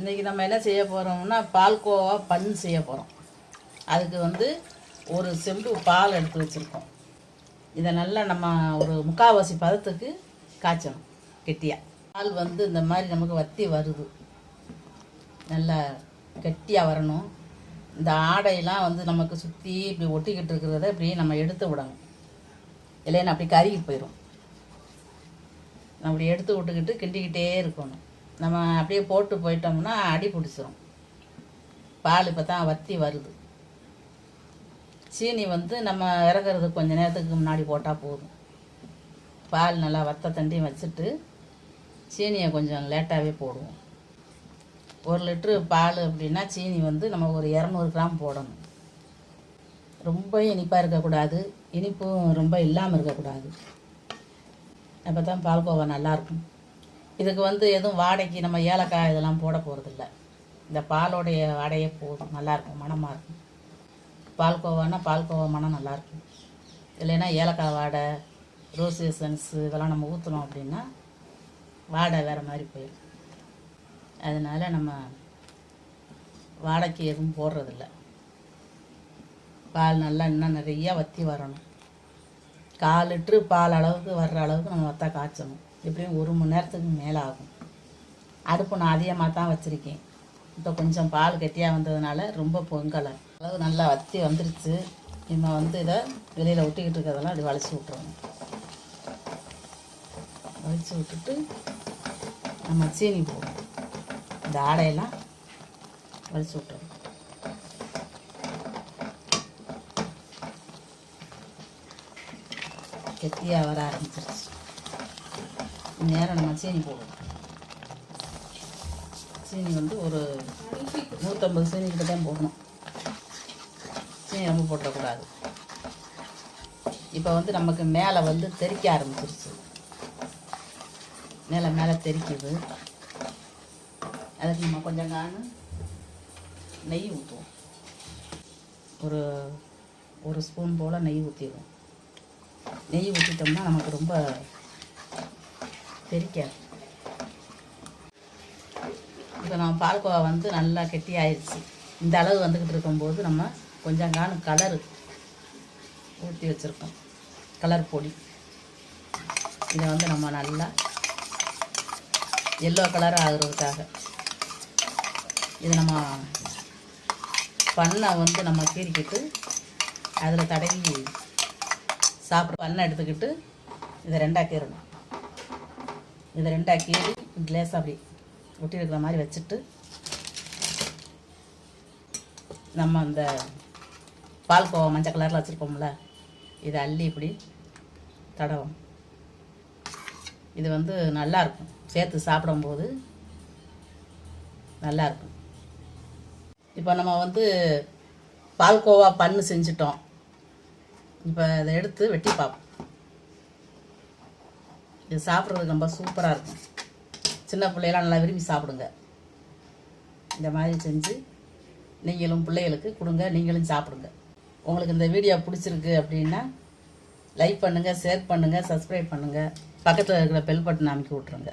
இன்றைக்கி நம்ம என்ன செய்ய போகிறோம்னா பால்கோவா பன் செய்ய போகிறோம் அதுக்கு வந்து ஒரு செம்பு பால் எடுத்து வச்சுருக்கோம். இதை நல்லா நம்ம ஒரு முக்கால்வாசி பதத்துக்கு காய்ச்சணும் கெட்டியாக பால் வந்து இந்த மாதிரி நமக்கு வத்தி வருது. நல்லா கெட்டியாக வரணும். இந்த ஆடையெல்லாம் வந்து நமக்கு சுற்றி இப்படி ஒட்டிக்கிட்டு இருக்கிறத இப்படியே நம்ம எடுத்து விடணும். இல்லைன்னா அப்படி கருகி போயிடும் நம்ம அப்படி எடுத்து விட்டுக்கிட்டு கிண்டிக்கிட்டே இருக்கணும். நம்ம அப்படியே போட்டு போயிட்டோம்னா அடி பிடிச்சிரும். பால் இப்போ தான் வத்தி வருது. சீனி வந்து நம்ம இறக்குறதுக்கு கொஞ்ச நேரத்துக்கு முன்னாடி போட்டால் போதும். பால் நல்லா வத்த தண்டியும் வச்சுட்டு சீனியை கொஞ்சம் லேட்டாகவே போடுவோம். ஒரு லிட்ரு பால் அப்படின்னா சீனி வந்து நம்ம ஒரு இரநூறு கிராம் போடணும். ரொம்ப இனிப்பாக இருக்கக்கூடாது. இனிப்பும் ரொம்ப இல்லாமல் இருக்கக்கூடாது. அப்போ தான் பால்கோவா நல்லாயிருக்கும் இதுக்கு வந்து எதுவும் வாடைக்கு நம்ம ஏலக்காய் இதெல்லாம் போட போகிறதில்ல இந்த பாலோடைய வாடையே போதும். நல்லாயிருக்கும் மணமாக இருக்கும். பால்கோவானா பால்கோவா மனம் நல்லாயிருக்கும் இல்லைன்னா ஏலக்காய் வாடை ரோஸ் எசன்ஸு இதெல்லாம் நம்ம ஊற்றுனோம் அப்படின்னா வாடை வேறு மாதிரி போயிடும். அதனால் நம்ம வாடைக்கு எதுவும் போடுறதில்ல. பால் நல்லா இன்னும் நிறையா வற்றி வரணும். கால் லிட்ரு பால் அளவுக்கு வர்ற அளவுக்கு நம்ம வத்தா காய்ச்சணும். எப்படியும் ஒரு மணி நேரத்துக்கு மேலே ஆகும். அடுப்பு நான் அதிகமாக தான் வச்சுருக்கேன். இப்போ கொஞ்சம் பால் கெட்டியாக வந்ததுனால ரொம்ப பொங்கலை. அளவு நல்லா வத்தி வந்துருச்சு. நம்ம வந்து இதை வெளியில் ஒட்டிக்கிட்டு இருக்கிறதெல்லாம் அப்படி வளைச்சி விட்ருவோம் வளைச்சி விட்டுட்டு நம்ம சீனி போடுவோம். இந்த ஆடையெல்லாம் வளைச்சி விட்டுருவோம் கெட்டியாக வர ஆரம்பிச்சிருச்சு. நேரம் நம்ம சீனி போடுவோம் சீனி வந்து ஒரு நூற்றம்பது சீனி கிட்ட தான் போடணும். சீனி ரொம்ப போட்டக்கூடாது. இப்போ வந்து நமக்கு மேலே வந்து தெறிக்க ஆரம்பிச்சிருச்சு. மேலே மேலே தெரிக்குது. அதுக்கு நம்ம கொஞ்சம் காணு. நெய் ஊற்றுவோம் ஒரு ஒரு ஸ்பூன் போல் நெய் ஊற்றிடுவோம் நெய் ஊற்றிட்டோம்னா நமக்கு ரொம்ப தெரிக்காது இப்போ நம்ம பால்கோவா வந்து நல்லா கெட்டி ஆயிடுச்சு இந்த அளவு வந்துக்கிட்டு இருக்கும்போது நம்ம கொஞ்சம் காணும் கலரு ஊற்றி வச்சுருக்கோம். கலர் பொடி. இதை வந்து நம்ம நல்லா எல்லோ கலர் ஆகுறதுக்காக இது நம்ம பண்ணை வந்து நம்ம கீறிக்கிட்டு அதில் தடவி சாப்பிட்ற பண்ணை எடுத்துக்கிட்டு இதை ரெண்டாக கீறணும். இதை ரெண்டாக கீறி அப்படி ஒட்டி இருக்கிற மாதிரி வச்சுட்டு நம்ம அந்த பால்கோவா மஞ்சள் கலரில் வச்சுருப்போம்ல இதை அள்ளி இப்படி தடவும். இது வந்து நல்லாயிருக்கும். சேர்த்து சாப்பிடும்போது நல்லாயிருக்கும். இப்போ நம்ம வந்து பால்கோவா பண்ணு செஞ்சிட்டோம். இப்போ இதை எடுத்து வெட்டி பார்ப்போம். இது சாப்பிட்றதுக்கு ரொம்ப சூப்பராக இருக்கும். சின்ன பிள்ளையெல்லாம் நல்லா விரும்பி சாப்பிடுங்க. இந்த மாதிரி செஞ்சு நீங்களும் பிள்ளைகளுக்கு கொடுங்க நீங்களும் சாப்பிடுங்க. உங்களுக்கு இந்த வீடியோ பிடிச்சிருக்கு அப்படின்னா லைக் பண்ணுங்கள் ஷேர் பண்ணுங்கள் சப்ஸ்கிரைப் பண்ணுங்கள் பக்கத்தில் இருக்கிற பெல் பட்டன் அமைக்கி விட்ருங்க